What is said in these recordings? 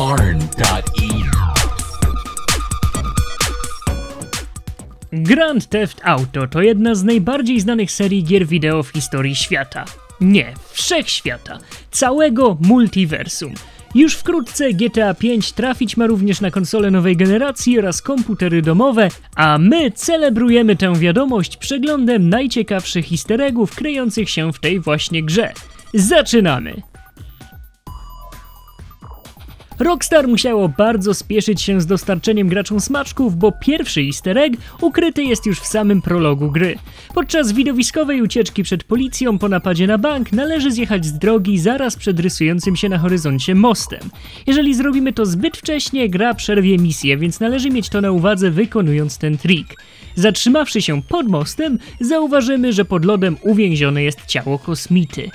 arn.eu. Grand Theft Auto to jedna z najbardziej znanych serii gier wideo w historii świata. Nie, wszechświata, całego multiversum. Już wkrótce GTA V trafić ma również na konsole nowej generacji oraz komputery domowe, a my celebrujemy tę wiadomość przeglądem najciekawszych easter kryjących się w tej właśnie grze. Zaczynamy! Rockstar musiało bardzo spieszyć się z dostarczeniem graczom smaczków, bo pierwszy easter egg ukryty jest już w samym prologu gry. Podczas widowiskowej ucieczki przed policją po napadzie na bank należy zjechać z drogi zaraz przed rysującym się na horyzoncie mostem. Jeżeli zrobimy to zbyt wcześnie, gra przerwie misję, więc należy mieć to na uwadze wykonując ten trik. Zatrzymawszy się pod mostem, zauważymy, że pod lodem uwięzione jest ciało kosmity.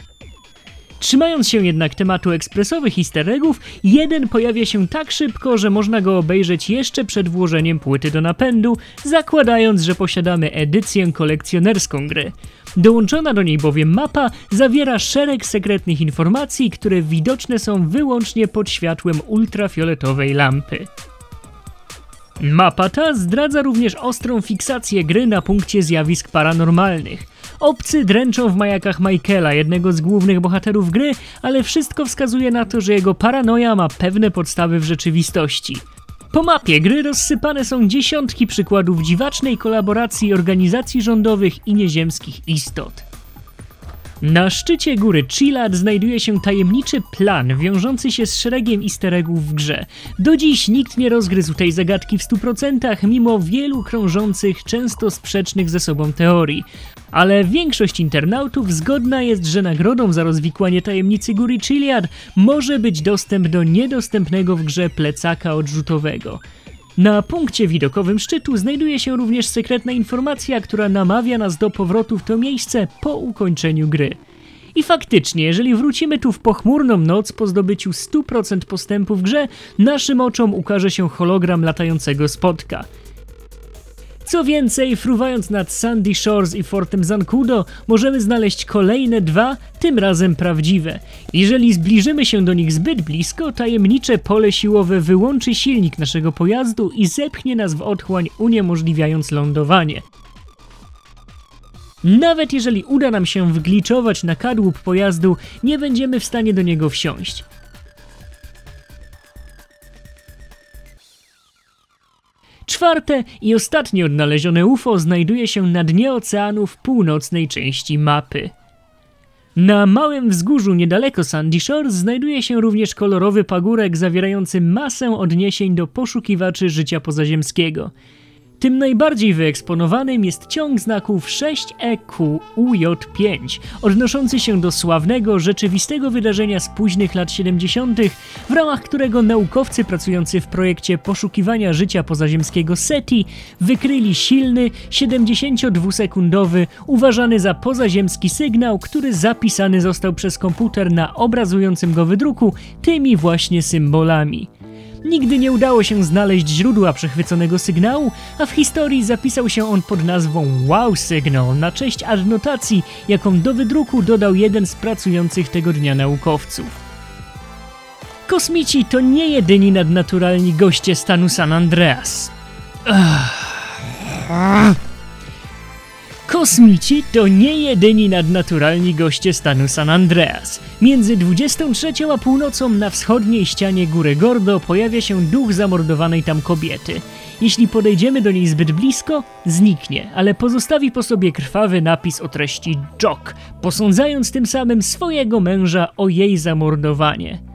Trzymając się jednak tematu ekspresowych easter eggów, jeden pojawia się tak szybko, że można go obejrzeć jeszcze przed włożeniem płyty do napędu, zakładając, że posiadamy edycję kolekcjonerską gry. Dołączona do niej bowiem mapa zawiera szereg sekretnych informacji, które widoczne są wyłącznie pod światłem ultrafioletowej lampy. Mapa ta zdradza również ostrą fiksację gry na punkcie zjawisk paranormalnych. Obcy dręczą w majakach Michaela, jednego z głównych bohaterów gry, ale wszystko wskazuje na to, że jego paranoja ma pewne podstawy w rzeczywistości. Po mapie gry rozsypane są dziesiątki przykładów dziwacznej kolaboracji organizacji rządowych i nieziemskich istot. Na szczycie góry Chilad znajduje się tajemniczy plan wiążący się z szeregiem easter eggów w grze. Do dziś nikt nie rozgryzł tej zagadki w 100% mimo wielu krążących, często sprzecznych ze sobą teorii. Ale większość internautów zgodna jest, że nagrodą za rozwikłanie tajemnicy góry Chiliad może być dostęp do niedostępnego w grze plecaka odrzutowego. Na punkcie widokowym szczytu znajduje się również sekretna informacja, która namawia nas do powrotu w to miejsce po ukończeniu gry. I faktycznie, jeżeli wrócimy tu w pochmurną noc po zdobyciu 100% postępu w grze, naszym oczom ukaże się hologram latającego spotka. Co więcej, fruwając nad Sandy Shores i Fortem Zancudo, możemy znaleźć kolejne dwa, tym razem prawdziwe. Jeżeli zbliżymy się do nich zbyt blisko, tajemnicze pole siłowe wyłączy silnik naszego pojazdu i zepchnie nas w otchłań, uniemożliwiając lądowanie. Nawet jeżeli uda nam się wgliczować na kadłub pojazdu, nie będziemy w stanie do niego wsiąść. Czwarte i ostatnie odnalezione UFO znajduje się na dnie oceanu w północnej części mapy. Na małym wzgórzu niedaleko Sandy Shore znajduje się również kolorowy pagórek zawierający masę odniesień do poszukiwaczy życia pozaziemskiego – tym najbardziej wyeksponowanym jest ciąg znaków 6EQUJ5, odnoszący się do sławnego, rzeczywistego wydarzenia z późnych lat 70., w ramach którego naukowcy pracujący w projekcie poszukiwania życia pozaziemskiego SETI wykryli silny, 72-sekundowy, uważany za pozaziemski sygnał, który zapisany został przez komputer na obrazującym go wydruku tymi właśnie symbolami. Nigdy nie udało się znaleźć źródła przechwyconego sygnału, a w historii zapisał się on pod nazwą Wow Signal na cześć adnotacji, jaką do wydruku dodał jeden z pracujących tego dnia naukowców. Kosmici to nie jedyni nadnaturalni goście stanu San Andreas. Kosmici to nie jedyni nadnaturalni goście stanu San Andreas. Między 23 a północą na wschodniej ścianie góry Gordo pojawia się duch zamordowanej tam kobiety. Jeśli podejdziemy do niej zbyt blisko, zniknie, ale pozostawi po sobie krwawy napis o treści Jock, posądzając tym samym swojego męża o jej zamordowanie.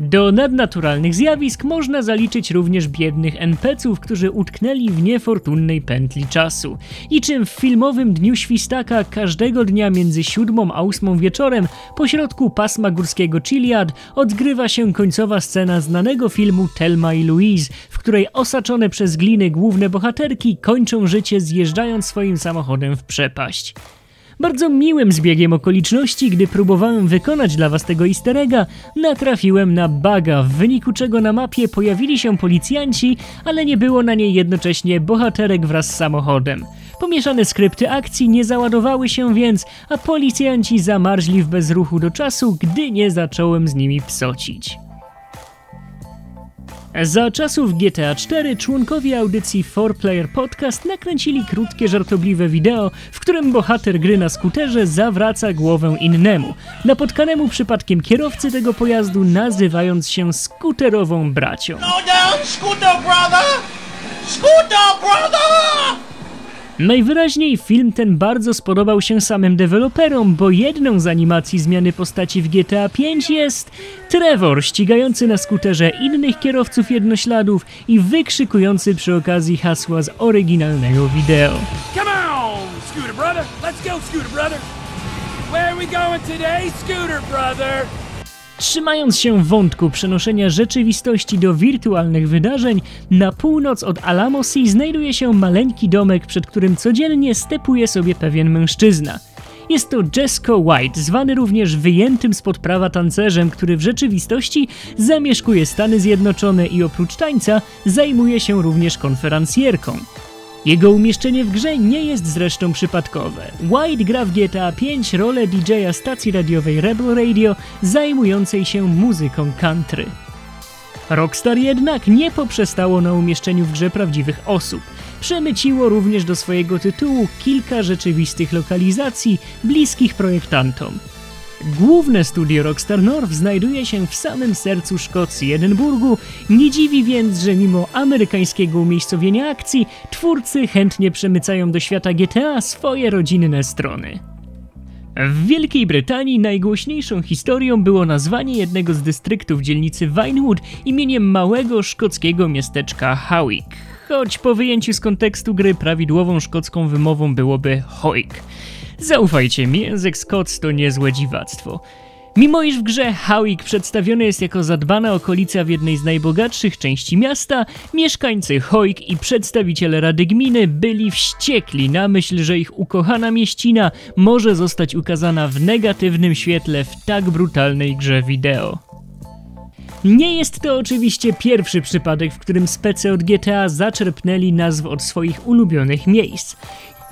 Do nadnaturalnych zjawisk można zaliczyć również biednych NPC-ów, którzy utknęli w niefortunnej pętli czasu. I czym w filmowym Dniu Świstaka każdego dnia między 7 a 8 wieczorem pośrodku pasma górskiego Chiliad odgrywa się końcowa scena znanego filmu Telma i Louise, w której osaczone przez gliny główne bohaterki kończą życie zjeżdżając swoim samochodem w przepaść. Bardzo miłym zbiegiem okoliczności, gdy próbowałem wykonać dla was tego easter egga, natrafiłem na baga, w wyniku czego na mapie pojawili się policjanci, ale nie było na niej jednocześnie bohaterek wraz z samochodem. Pomieszane skrypty akcji nie załadowały się więc, a policjanci zamarzli w bezruchu do czasu, gdy nie zacząłem z nimi psocić. Za czasów GTA 4 członkowie audycji 4Player Podcast nakręcili krótkie, żartobliwe wideo, w którym bohater gry na skuterze zawraca głowę innemu, napotkanemu przypadkiem kierowcy tego pojazdu nazywając się skuterową bracią. Down, scooter brother! Scooter brother! Najwyraźniej film ten bardzo spodobał się samym deweloperom, bo jedną z animacji zmiany postaci w GTA V jest Trevor ścigający na skuterze innych kierowców jednośladów i wykrzykujący przy okazji hasła z oryginalnego wideo. Come on, Scooter brother. Let's go, Scooter brother. Where are we going today, Scooter brother? Trzymając się wątku przenoszenia rzeczywistości do wirtualnych wydarzeń, na północ od Alamo Sea znajduje się maleńki domek, przed którym codziennie stepuje sobie pewien mężczyzna. Jest to Jesco White, zwany również wyjętym spod prawa tancerzem, który w rzeczywistości zamieszkuje Stany Zjednoczone i oprócz tańca zajmuje się również konferencjerką. Jego umieszczenie w grze nie jest zresztą przypadkowe. White gra w GTA V rolę DJ-a stacji radiowej Rebel Radio zajmującej się muzyką country. Rockstar jednak nie poprzestało na umieszczeniu w grze prawdziwych osób. Przemyciło również do swojego tytułu kilka rzeczywistych lokalizacji bliskich projektantom. Główne studio Rockstar North znajduje się w samym sercu Szkocji, Edynburgu. Nie dziwi więc, że mimo amerykańskiego umiejscowienia akcji, twórcy chętnie przemycają do świata GTA swoje rodzinne strony. W Wielkiej Brytanii najgłośniejszą historią było nazwanie jednego z dystryktów dzielnicy Vinewood imieniem małego szkockiego miasteczka Howick. Choć po wyjęciu z kontekstu gry prawidłową szkocką wymową byłoby Hoik. Zaufajcie mi, język Scots to niezłe dziwactwo. Mimo iż w grze Howick przedstawiony jest jako zadbana okolica w jednej z najbogatszych części miasta, mieszkańcy Hoik i przedstawiciele Rady Gminy byli wściekli na myśl, że ich ukochana mieścina może zostać ukazana w negatywnym świetle w tak brutalnej grze wideo. Nie jest to oczywiście pierwszy przypadek, w którym spece od GTA zaczerpnęli nazw od swoich ulubionych miejsc.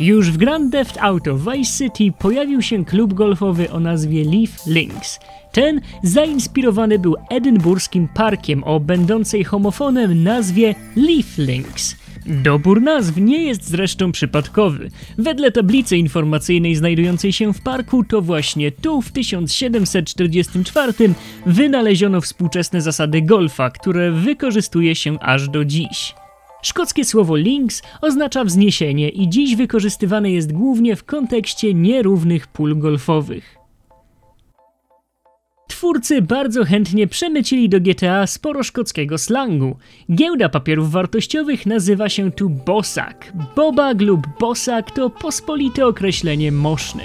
Już w Grand Theft Auto Vice City pojawił się klub golfowy o nazwie Leaf Links. Ten zainspirowany był edynburskim parkiem o będącej homofonem nazwie Leaf Links. Dobór nazw nie jest zresztą przypadkowy. Wedle tablicy informacyjnej znajdującej się w parku, to właśnie tu w 1744 wynaleziono współczesne zasady golfa, które wykorzystuje się aż do dziś. Szkockie słowo links oznacza wzniesienie i dziś wykorzystywane jest głównie w kontekście nierównych pól golfowych. Twórcy bardzo chętnie przemycili do GTA sporo szkockiego slangu. Giełda papierów wartościowych nazywa się tu Bosak. Bobak lub Bosak to pospolite określenie moszny.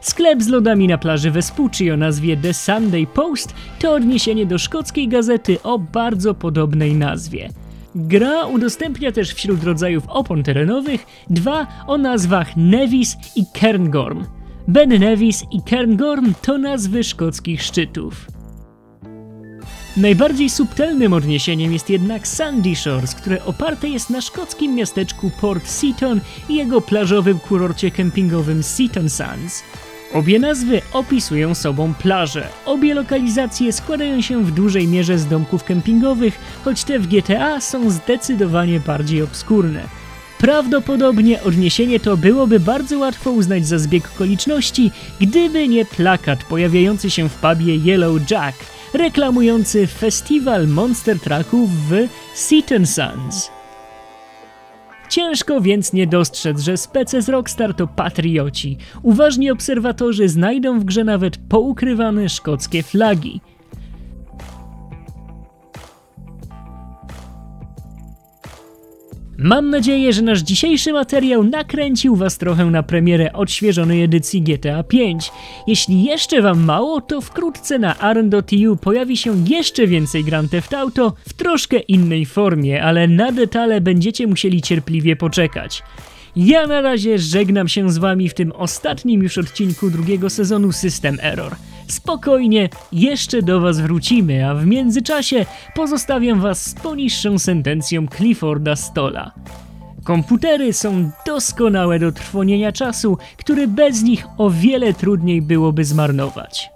Sklep z lodami na plaży Vespucci o nazwie The Sunday Post to odniesienie do szkockiej gazety o bardzo podobnej nazwie. Gra udostępnia też wśród rodzajów opon terenowych dwa o nazwach Nevis i Cairngorm. Ben Nevis i Cairngorm to nazwy szkockich szczytów. Najbardziej subtelnym odniesieniem jest jednak Sandy Shores, które oparte jest na szkockim miasteczku Port Seaton i jego plażowym kurorcie kempingowym Seaton Sands. Obie nazwy opisują sobą plaże. Obie lokalizacje składają się w dużej mierze z domków kempingowych, choć te w GTA są zdecydowanie bardziej obskurne. Prawdopodobnie odniesienie to byłoby bardzo łatwo uznać za zbieg okoliczności, gdyby nie plakat pojawiający się w pubie Yellow Jack, reklamujący festiwal monster trucków w Seaton Sands. Ciężko więc nie dostrzec, że spece z Rockstar to patrioci. Uważni obserwatorzy znajdą w grze nawet poukrywane szkockie flagi. Mam nadzieję, że nasz dzisiejszy materiał nakręcił Was trochę na premierę odświeżonej edycji GTA V. Jeśli jeszcze Wam mało, to wkrótce na arn.tu pojawi się jeszcze więcej Grand Theft Auto w troszkę innej formie, ale na detale będziecie musieli cierpliwie poczekać. Ja na razie żegnam się z Wami w tym ostatnim już odcinku drugiego sezonu System Error. Spokojnie, jeszcze do Was wrócimy, a w międzyczasie pozostawiam Was z poniższą sentencją Clifforda Stola. Komputery są doskonałe do trwonienia czasu, który bez nich o wiele trudniej byłoby zmarnować.